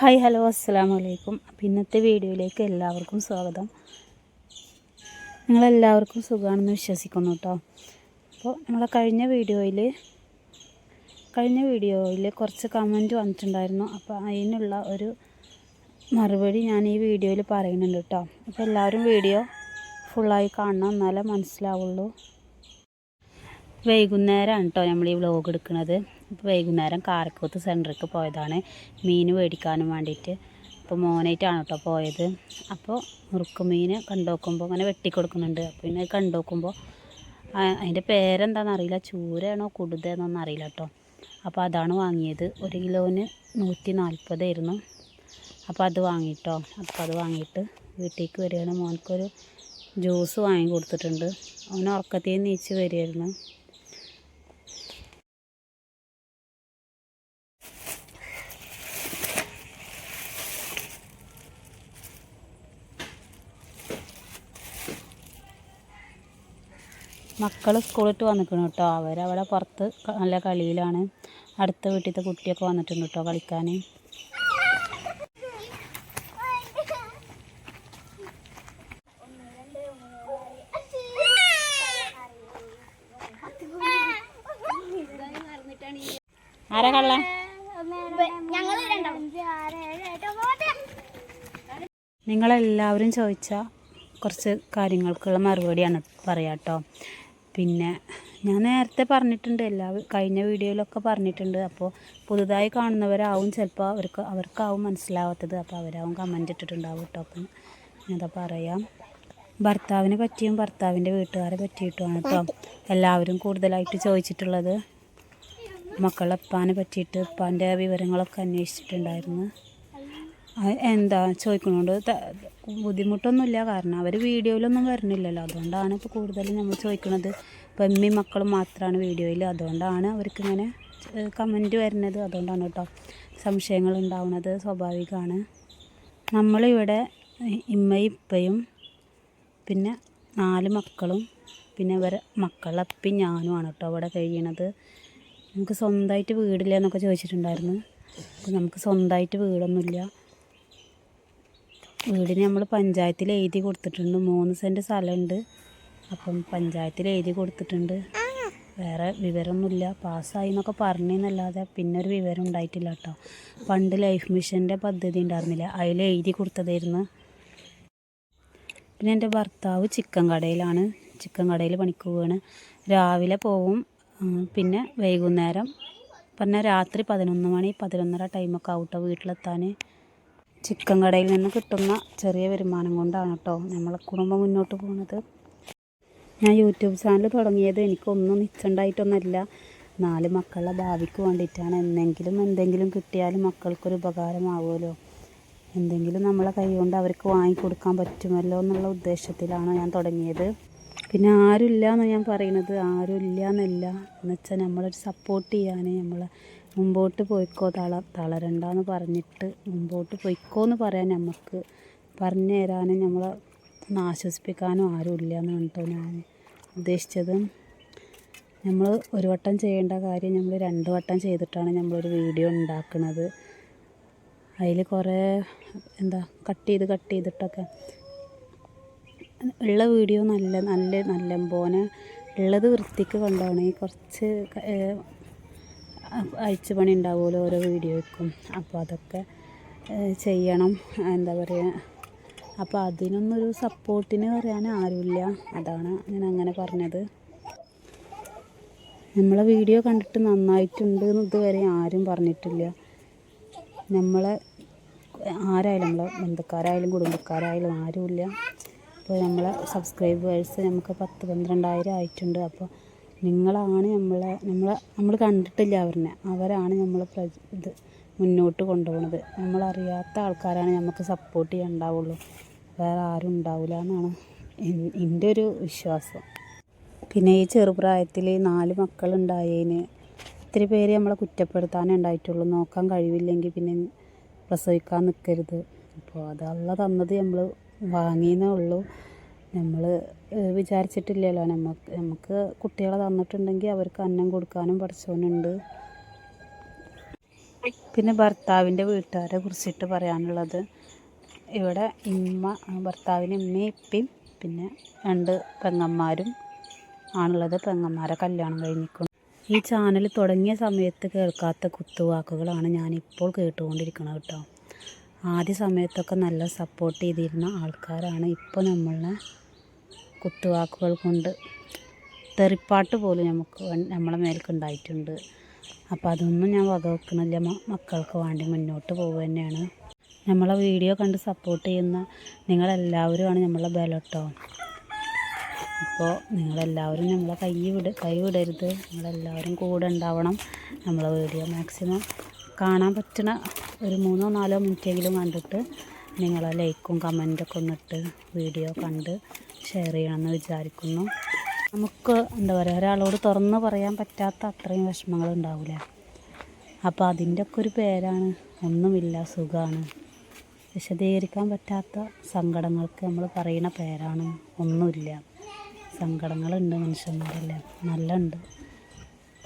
Hi hello അസ്സാം വലൈക്കും അപ്പോൾ ഇന്നത്തെ വീഡിയോയിലേക്ക് എല്ലാവർക്കും സ്വാഗതം. നിങ്ങളെല്ലാവർക്കും സുഖമാണെന്ന് വിശ്വസിക്കുന്നു കേട്ടോ. അപ്പോൾ നമ്മളെ കഴിഞ്ഞ വീഡിയോയിൽ കഴിഞ്ഞ വീഡിയോയിൽ കുറച്ച് കമന്റ് വന്നിട്ടുണ്ടായിരുന്നു. അപ്പോൾ അതിനുള്ള ഒരു മറുപടി ഞാൻ ഈ വീഡിയോയിൽ പറയുന്നുണ്ട് കേട്ടോ. അപ്പോൾ എല്ലാവരും വീഡിയോ ഫുള്ളായി കാണണം എന്നാലേ മനസ്സിലാവുള്ളൂ. വൈകുന്നേരമാണ് കേട്ടോ നമ്മൾ ഈ വ്ലോഗ് എടുക്കുന്നത് ഇപ്പോൾ വൈകുന്നേരം കാരക്കൂത്ത് സെന്ററിലേക്ക് പോയതാണ്. മീൻ മേടിക്കാനും വേണ്ടിയിട്ട്. അപ്പോൾ മോനായിട്ടാണ് കേട്ടോ പോയത്. അപ്പോൾ മുറുക്ക് മീൻ കണ്ടുനോക്കുമ്പോൾ അങ്ങനെ വെട്ടിക്കൊടുക്കുന്നുണ്ട്. അപ്പോൾ പിന്നെ കണ്ടുനോക്കുമ്പോൾ അതിന്റെ പേരെന്താണെന്ന് അറിയില്ല. ചൂരയാണോ കുടുതയെന്നൊന്നും അറിയില്ല കേട്ടോ അപ്പോൾ അതാണ് വാങ്ങിയത്. ഒരു കിലോന് നൂറ്റി നാൽപ്പതായിരുന്നു അപ്പോൾ അത് വാങ്ങിയിട്ടോ അപ്പോൾ അത് വാങ്ങിയിട്ട് വീട്ടിലേക്ക് വരികയാണ്. മോനക്കൊരു ജ്യൂസ് വാങ്ങി കൊടുത്തിട്ടുണ്ട്. അവൻ ഉറക്കത്തിൽ നീച്ച് വരികയായിരുന്നു. മക്കൾ സ്കൂളിട്ട് വന്നിക്കണം കേട്ടോ അവരവിടെ പുറത്ത് നല്ല കളിയിലാണ്. അടുത്ത വീട്ടിലത്തെ കുട്ടിയൊക്കെ വന്നിട്ടുണ്ട് കേട്ടോ കളിക്കാൻ ആരാ കള്ള? നിങ്ങളെല്ലാവരും ചോദിച്ച കുറച്ച് കാര്യങ്ങൾക്കുള്ള മറുപടിയാണ് പറയാം കേട്ടോ പിന്നെ ഞാൻ നേരത്തെ പറഞ്ഞിട്ടുണ്ട് എല്ലാ കഴിഞ്ഞ വീഡിയോയിലൊക്കെ പറഞ്ഞിട്ടുണ്ട്. അപ്പോൾ പുതുതായി കാണുന്നവരാവും ചിലപ്പോൾ അവർക്ക് അവർക്കാവും മനസ്സിലാവാത്തത്. അപ്പോൾ അവരാവും കമന്റ് ഇട്ടിട്ടുണ്ടാവും കേട്ടോ അപ്പം ഞാനതാ പറയാം ഭർത്താവിനെ പറ്റിയും ഭർത്താവിന്റെ വീട്ടുകാരെ പറ്റിയിട്ടുമാണ് കേട്ടോ എല്ലാവരും കൂടുതലായിട്ട് ചോദിച്ചിട്ടുള്ളത്. മക്കളെ ഉപ്പാനെ പറ്റിയിട്ട് ഉപ്പാന്റെ വിവരങ്ങളൊക്കെ അന്വേഷിച്ചിട്ടുണ്ടായിരുന്നു. എന്താ ചോദിക്കണോണ്ട് ബുദ്ധിമുട്ടൊന്നുമില്ല. കാരണം അവർ വീഡിയോയിലൊന്നും വരണില്ലല്ലോ. അതുകൊണ്ടാണ് ഇപ്പോൾ കൂടുതലും നമ്മൾ ചോദിക്കണത്. ഇപ്പം എമ്മി മക്കളും മാത്രമാണ് വീഡിയോയിൽ അതുകൊണ്ടാണ് അവർക്കിങ്ങനെ കമന്റ് വരുന്നത്. അതുകൊണ്ടാണ് കേട്ടോ സംശയങ്ങൾ ഉണ്ടാവുന്നത്. സ്വാഭാവികമാണ്. നമ്മളിവിടെ ഇമ്മയും ഇപ്പയും പിന്നെ നാല് മക്കളും പിന്നെ ഇവരെ മക്കളപ്പി ഞാനുമാണ് കേട്ടോ അവിടെ കഴിയണത്. നമുക്ക് സ്വന്തമായിട്ട് വീടില്ല എന്നൊക്കെ ചോദിച്ചിട്ടുണ്ടായിരുന്നു. നമുക്ക് സ്വന്തമായിട്ട് വീടൊന്നുമില്ല. വീടിന് നമ്മൾ പഞ്ചായത്തിൽ എഴുതി കൊടുത്തിട്ടുണ്ട്. മൂന്ന് സെന്റ് സ്ഥലമുണ്ട്. അപ്പം പഞ്ചായത്തിൽ എഴുതി കൊടുത്തിട്ടുണ്ട്. വേറെ വിവരമൊന്നുമില്ല. പാസ്സായി എന്നൊക്കെ പറഞ്ഞെന്നല്ലാതെ പിന്നെ ഒരു വിവരം ഉണ്ടായിട്ടില്ല കേട്ടോ. പണ്ട് ലൈഫ് മിഷന്റെ പദ്ധതി ഉണ്ടായിരുന്നില്ല. അതിൽ എഴുതി കൊടുത്തതായിരുന്നു. പിന്നെ എന്റെ ഭർത്താവ് ചിക്കൻ കടയിലാണ്. ചിക്കൻ കടയിൽ പണിക്ക് പോവാണ്. രാവിലെ പോവും. പിന്നെ വൈകുന്നേരം പറഞ്ഞാൽ രാത്രി പതിനൊന്ന് മണി പതിനൊന്നര ടൈമൊക്കെ ആവട്ടോ വീട്ടിലെത്താൻ. ചിക്കൻ കടയിൽ നിന്ന് കിട്ടുന്ന ചെറിയ വരുമാനം കൊണ്ടാണ് കേട്ടോ നമ്മളെ കുടുംബം മുന്നോട്ട് പോകുന്നത്. ഞാൻ യൂട്യൂബ് ചാനൽ തുടങ്ങിയത് എനിക്കൊന്നും നിശ്ചണ്ടായിട്ടൊന്നുമല്ല നാല് മക്കളുടെ ഭാവിക്ക് വേണ്ടിയിട്ടാണ്. എന്തെങ്കിലും എന്തെങ്കിലും കിട്ടിയാലും മക്കൾക്കൊരു ഉപകാരമാവുമല്ലോ. എന്തെങ്കിലും നമ്മളെ കൈ കൊണ്ട് അവർക്ക് വാങ്ങിക്കൊടുക്കാൻ പറ്റുമല്ലോ എന്നുള്ള ഉദ്ദേശത്തിലാണ് ഞാൻ തുടങ്ങിയത്. പിന്നെ ആരുമില്ല എന്ന് ഞാൻ പറയുന്നത് ആരുമില്ല എന്നല്ല എന്നുവെച്ചാൽ നമ്മളൊരു സപ്പോർട്ട് ചെയ്യാൻ നമ്മൾ മുമ്പോട്ട് പോയിക്കോ തള തളരണ്ടെന്ന് പറഞ്ഞിട്ട് മുമ്പോട്ട് പോയിക്കോ എന്ന് പറയാൻ നമുക്ക് പറഞ്ഞു തരാനും നമ്മളെ ഒന്ന് ആശ്വസിപ്പിക്കാനും ആരുമില്ല എന്നാണ് കേട്ടോ ഞാൻ ഉദ്ദേശിച്ചത്. നമ്മൾ ഒരു വട്ടം ചെയ്യേണ്ട കാര്യം നമ്മൾ രണ്ട് വട്ടം ചെയ്തിട്ടാണ് നമ്മളൊരു വീഡിയോ ഉണ്ടാക്കുന്നത് അതിൽ കുറേ എന്താ കട്ട് ചെയ്ത് കട്ട് ചെയ്തിട്ടൊക്കെ ഉള്ള വീഡിയോ നല്ല നല്ല നല്ല പോലെ ഉള്ളത് വൃത്തിക്ക് കൊണ്ടുപോകണം ഈ കുറച്ച് അഴിച്ചു പണി ഉണ്ടാവുമല്ലോ ഓരോ വീഡിയോയ്ക്കും. അപ്പോൾ അതൊക്കെ ചെയ്യണം. എന്താ പറയുക അപ്പോൾ അതിനൊന്നൊരു സപ്പോർട്ടിന് പറയാൻ ആരുമില്ല. അതാണ് ഞാൻ അങ്ങനെ പറഞ്ഞത്. നമ്മളെ വീഡിയോ കണ്ടിട്ട് നന്നായിട്ടുണ്ട് എന്ന് ഇതുവരെ ആരും പറഞ്ഞിട്ടില്ല. നമ്മളെ ആരായാലും നമ്മളെ ബന്ധുക്കാരായാലും കുടുംബക്കാരായാലും ആരുമില്ല. അപ്പോൾ നമ്മളെ സബ്സ്ക്രൈബേഴ്സ് നമുക്ക് പത്ത് പന്ത്രണ്ടായിരം ആയിട്ടുണ്ട്. അപ്പോൾ നിങ്ങളാണ് നമ്മളെ നമ്മളെ നമ്മൾ കണ്ടിട്ടില്ല അവരെ അവരാണ് നമ്മളെ ഇത് മുന്നോട്ട് കൊണ്ടുപോകുന്നത് നമ്മളറിയാത്ത ആൾക്കാരാണ് നമുക്ക് സപ്പോർട്ട് ചെയ്യാൻ ഉണ്ടാവുള്ളൂ. വേറെ ആരും ഉണ്ടാവില്ല എന്നാണ് എൻ- എന്റെ ഒരു വിശ്വാസം. പിന്നെ ഈ ചെറുപ്രായത്തിൽ നാല് മക്കളുണ്ടായതിന് ഒത്തിരി പേര് നമ്മളെ കുറ്റപ്പെടുത്താനേ ഉണ്ടായിട്ടുള്ളൂ. നോക്കാൻ കഴിവില്ലെങ്കിൽ പിന്നെ പ്രസവിക്കാൻ നിൽക്കരുത്. അപ്പോൾ അത് അള്ള തന്നത് നമ്മൾ വാങ്ങിയെന്നേ ഉള്ളൂ. നമ്മൾ വിചാരിച്ചിട്ടില്ലല്ലോ. നമുക്ക് നമുക്ക് കുട്ടികളെ തന്നിട്ടുണ്ടെങ്കിൽ അവർക്ക് അന്നം കൊടുക്കാനും പഠിച്ചവനുണ്ട്. പിന്നെ ഭർത്താവിന്റെ വീട്ടുകാരെ കുറിച്ചിട്ട് പറയാനുള്ളത്. ഇവിടെ ഇമ്മ ഭർത്താവിന് ഇമ്മയും ഇപ്പയും പിന്നെ രണ്ട് പെങ്ങന്മാരും ആണുള്ളത്. പെങ്ങന്മാരെ കല്യാണം കഴിഞ്ഞിരിക്കുന്നു ഈ ചാനൽ തുടങ്ങിയ സമയത്ത് കേൾക്കാത്ത കുത്തുവാക്കുകളാണ് ഞാനിപ്പോൾ കേട്ടുകൊണ്ടിരിക്കുന്നത് കേട്ടോ. ആദ്യ സമയത്തൊക്കെ നല്ല സപ്പോർട്ട് ചെയ്തിരുന്ന ആൾക്കാരാണ് ഇപ്പോൾ നമ്മളെ കുത്തുവാക്കുകൾ കൊണ്ട് തെറിപ്പാട്ട് പോലും നമുക്ക് നമ്മളെ മേൽക്കുണ്ടായിട്ടുണ്ട്. അപ്പോൾ അതൊന്നും ഞാൻ വകവെക്കണില്ല. മക്കൾക്ക് വേണ്ടി മുന്നോട്ട് പോവുക തന്നെയാണ്. നമ്മളെ വീഡിയോ കണ്ട് സപ്പോർട്ട് ചെയ്യുന്ന നിങ്ങളെല്ലാവരുമാണ് നമ്മളെ ബലട്ടോ അപ്പോൾ നിങ്ങളെല്ലാവരും നമ്മളെ കൈ വിട കൈ വിടരുത്. നിങ്ങളെല്ലാവരും കൂടെ ഉണ്ടാവണം നമ്മളെ വീഡിയോ. മാക്സിമം കാണാൻ പറ്റണ ഒരു മൂന്നോ നാലോ മിനിറ്റെങ്കിലും കണ്ടിട്ട് നിങ്ങളെ ലൈക്കും കമന്റൊക്കെ ഒന്നിട്ട് വീഡിയോ കണ്ട് ഷെയർ ചെയ്യണമെന്ന് വിചാരിക്കുന്നു. നമുക്ക് എന്താ പറയുക ഒരാളോട് തുറന്ന് പറയാൻ പറ്റാത്ത അത്രയും വിഷമങ്ങൾ ഉണ്ടാവില്ല അപ്പോൾ അതിന്റെ ഒക്കെ ഒരു പേരാണ് ഒന്നുമില്ല സുഖമാണ് വിശദീകരിക്കാൻ പറ്റാത്ത സങ്കടങ്ങൾക്ക് നമ്മൾ പറയുന്ന പേരാണ് ഒന്നുമില്ല. സങ്കടങ്ങളുണ്ട് മനുഷ്യന്മാരല്ലേ? നല്ല ഉണ്ട്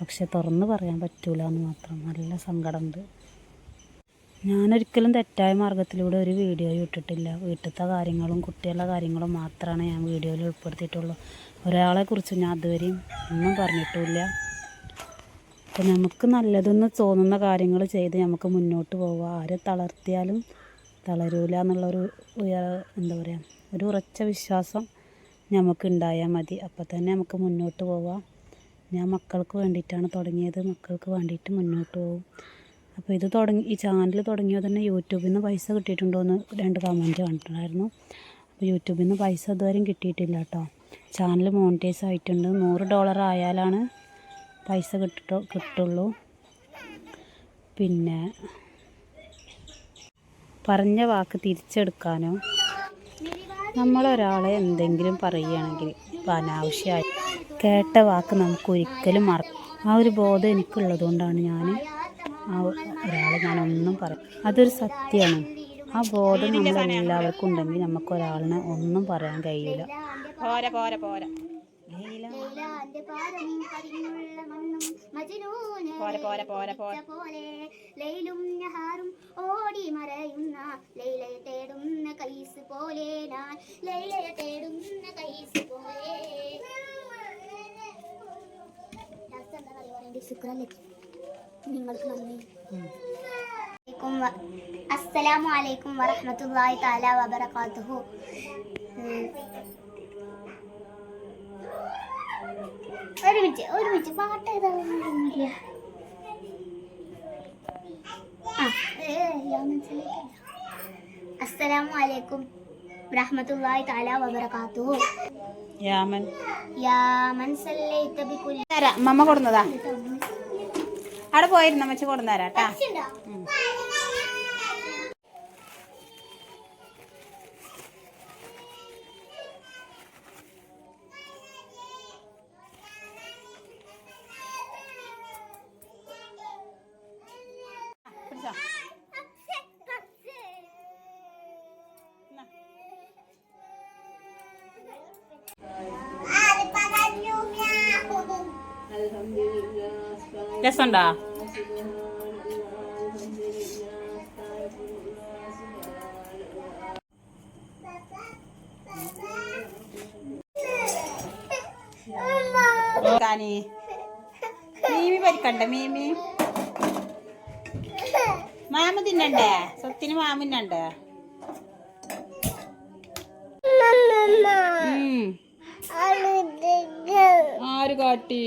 പക്ഷെ തുറന്ന് പറയാൻ പറ്റൂല എന്ന് മാത്രം. നല്ല സങ്കടമുണ്ട്. ഞാനൊരിക്കലും തെറ്റായ മാർഗത്തിലൂടെ ഒരു വീഡിയോയും ഇട്ടിട്ടില്ല. വീട്ടിലത്തെ കാര്യങ്ങളും കുട്ടികളുടെ കാര്യങ്ങളും മാത്രമാണ് ഞാൻ വീഡിയോയിൽ ഉൾപ്പെടുത്തിയിട്ടുള്ളൂ. ഒരാളെക്കുറിച്ച് ഞാൻ അതുവരെയും ഒന്നും പറഞ്ഞിട്ടില്ല അപ്പോൾ നമുക്ക് നല്ലതെന്ന് തോന്നുന്ന കാര്യങ്ങൾ ചെയ്ത് നമുക്ക് മുന്നോട്ട് പോവുക. ആരെ തളർത്തിയാലും തളരൂല എന്നുള്ളൊരു എന്താ പറയുക ഒരു ഉറച്ച വിശ്വാസം നമുക്ക് ഉണ്ടായാൽ മതി. അപ്പോൾ തന്നെ നമുക്ക് മുന്നോട്ട് പോവാം ഞാൻ മക്കൾക്ക് വേണ്ടിയിട്ടാണ് തുടങ്ങിയത്. മക്കൾക്ക് വേണ്ടിയിട്ട് മുന്നോട്ട് പോകും അപ്പോൾ ഇത് തുടങ്ങി ഈ ചാനൽ തുടങ്ങിയ തന്നെ യൂട്യൂബിൽ നിന്ന് പൈസ കിട്ടിയിട്ടുണ്ടോ എന്ന് രണ്ട് കമന്റ് കണ്ടിട്ടുണ്ടായിരുന്നു. അപ്പോൾ യൂട്യൂബിൽ നിന്ന് പൈസ ഇതുവരെയും കിട്ടിയിട്ടില്ല കേട്ടോ ചാനൽ മോണിറ്റൈസ് ആയിട്ടുണ്ട്. നൂറ് ഡോളർ ആയാലാണ് പൈസ കിട്ടിട്ടോ കിട്ടുള്ളൂ. പിന്നെ പറഞ്ഞ വാക്ക് തിരിച്ചെടുക്കാനോ നമ്മളൊരാളെ എന്തെങ്കിലും പറയുകയാണെങ്കിൽ ഇപ്പോൾ അനാവശ്യമായി കേട്ട വാക്ക് നമുക്ക് ഒരിക്കലും മറ ആ ഒരു ബോധം എനിക്കുള്ളതുകൊണ്ടാണ് ഞാൻ ആ ഒരാളെ ഞാനൊന്നും പറയും അതൊരു സത്യമാണ് ആ ബോധം നമ്മളെല്ലാവർക്കും ഉണ്ടെങ്കിൽ നമുക്ക് ഒരാളിനെ ഒന്നും പറയാൻ കഴിയില്ല പോരാ പോരാ പോരാ. ലൈലാന്റെ പാദം പതിഞ്ഞുള്ള മണ്ണും മജ്നൂന് പോരാ പോരാ പോരാ പോരാ. പോലെ ലൈലും നഹാറും ഓടി മറയുന്ന ലൈലയെ തേടുന്ന കൈസ് പോലെ ഞാൻ ലൈലയെ തേടുന്ന കൈസ് പോലെ. എന്താ പറയുക നിങ്ങൾക്ക് നന്ദി. അസ്സലാമു അലൈക്കും വറഹ്മത്തുള്ളാഹി തആല വബറകാതുഹു. ഒരു മിനിറ്റ് ഒരു മിനിറ്റ്. പാട്ട് ഏതാണെന്നില്ല അസ്സലാമു അലൈക്കും റഹ്മത്തുള്ളാഹി തആല വബറകാതുഹു. യാമൻ. യാ മൻ സല്ലൈത ബികുല്ലി മമ്മ കൊടുന്നതാ. അവിടെ പോയിരുന്നു അമ്മച്ചി കൊടുന്നേരാ രസമുണ്ടോ? മീമി പരിക്കണ്ട മീമി? മാമ തിന്നണ്ടേ? സ്വത്തിന് മാമ തിന്നണ്ടേ. ആര് കാട്ടി?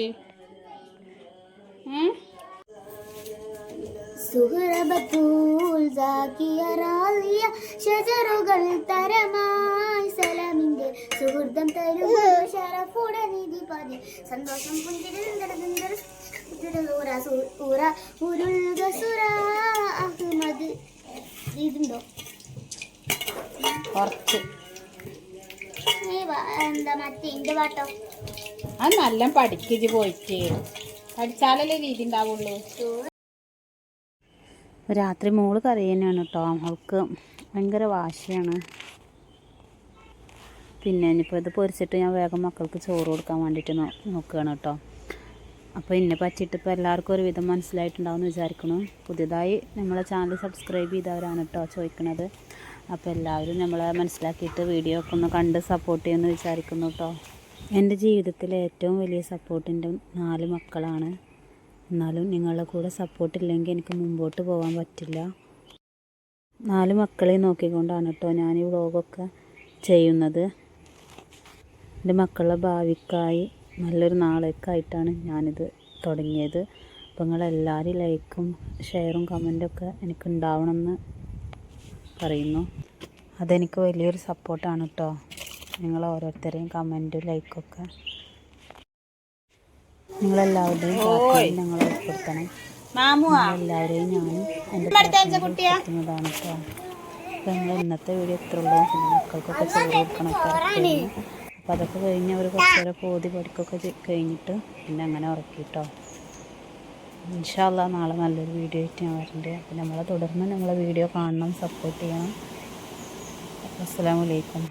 ഷജറുകൾ തരമായി സലാമിന്റെ സുഹൃതം തരും ഷറഫുടെ നിധി പതി സന്തോഷം അഹ്മദ്. ഇതുണ്ടോ? കുറച്ച്. എന്താ മറ്റേ പാട്ടോ? അത് നല്ല പഠിക്കിച്ച് പോയിട്ട്. പഠിച്ചാലല്ലേ രീതി ഉണ്ടാവുള്ളൂ? രാത്രി മോൾ കരയുന്നതാണ് കേട്ടോ. അവൾക്ക് ഭയങ്കര വാശിയാണ്. പിന്നെ ഇനിയിപ്പോൾ ഇത് പൊരിച്ചിട്ട് ഞാൻ വേഗം മക്കൾക്ക് ചോറ് കൊടുക്കാൻ വേണ്ടിയിട്ട് നോക്കുകയാണ് കേട്ടോ. അപ്പോൾ എന്നെ പറ്റിയിട്ട് ഇപ്പോൾ എല്ലാവർക്കും ഒരുവിധം മനസ്സിലായിട്ടുണ്ടാവും എന്ന് വിചാരിക്കുന്നു. പുതിയതായി നമ്മളെ ചാനൽ സബ്സ്ക്രൈബ് ചെയ്തവരാണ് കേട്ടോ ചോദിക്കുന്നത് അപ്പോൾ എല്ലാവരും നമ്മളെ മനസ്സിലാക്കിയിട്ട് വീഡിയോ ഒക്കെ ഒന്ന് കണ്ട് സപ്പോർട്ട് ചെയ്യുമെന്ന് വിചാരിക്കുന്നു കേട്ടോ. എന്റെ ജീവിതത്തിലെ ഏറ്റവും വലിയ സപ്പോർട്ട് എന്റെ നാല് മക്കളാണ്. എന്നാലും നിങ്ങളുടെ കൂടെ സപ്പോർട്ടില്ലെങ്കിൽ എനിക്ക് മുമ്പോട്ട് പോകാൻ പറ്റില്ല. നാല് മക്കളെ നോക്കിക്കൊണ്ടാണ് കേട്ടോ ഞാൻ ഈ വ്ളോഗൊക്കെ ചെയ്യുന്നത്. എന്റെ മക്കളുടെ ഭാവിക്കായി നല്ലൊരു നാളേക്കായിട്ടാണ് ഞാനിത് തുടങ്ങിയത്. അപ്പോൾ നിങ്ങളെല്ലാവരും ലൈക്കും ഷെയറും കമന്റൊക്കെ എനിക്ക് ഉണ്ടാവണമെന്ന് പറയുന്നു. അതെനിക്ക് വലിയൊരു സപ്പോർട്ടാണ് കേട്ടോ. നിങ്ങൾ ഓരോരുത്തരെയും കമന്റും ലൈക്കൊക്കെ നിങ്ങളെല്ലാവരുടെയും ഞങ്ങൾ ഉൾപ്പെടുത്തണം. എല്ലാവരെയും ഞാനും എന്റെ കേട്ടോ അപ്പോൾ നിങ്ങൾ ഇന്നത്തെ വീഡിയോ എത്ര ഉള്ളൂ. പിന്നെ മക്കൾക്കൊക്കെ ചോറ് കൊടുക്കണം അപ്പോൾ അതൊക്കെ കഴിഞ്ഞ് അവർ കുറച്ച് നേരം പോതി പഠിക്കൊക്കെ കഴിഞ്ഞിട്ട് പിന്നെ അങ്ങനെ ഉറക്കിട്ടോ ഇൻഷാല്ല നാളെ നല്ലൊരു വീഡിയോ ആയിട്ട് ഞാൻ വരണ്ടേ. അപ്പോൾ നമ്മളെ തുടർന്ന് നമ്മളെ വീഡിയോ കാണണം സപ്പോർട്ട് ചെയ്യണം. അസ്സാം വലൈക്കും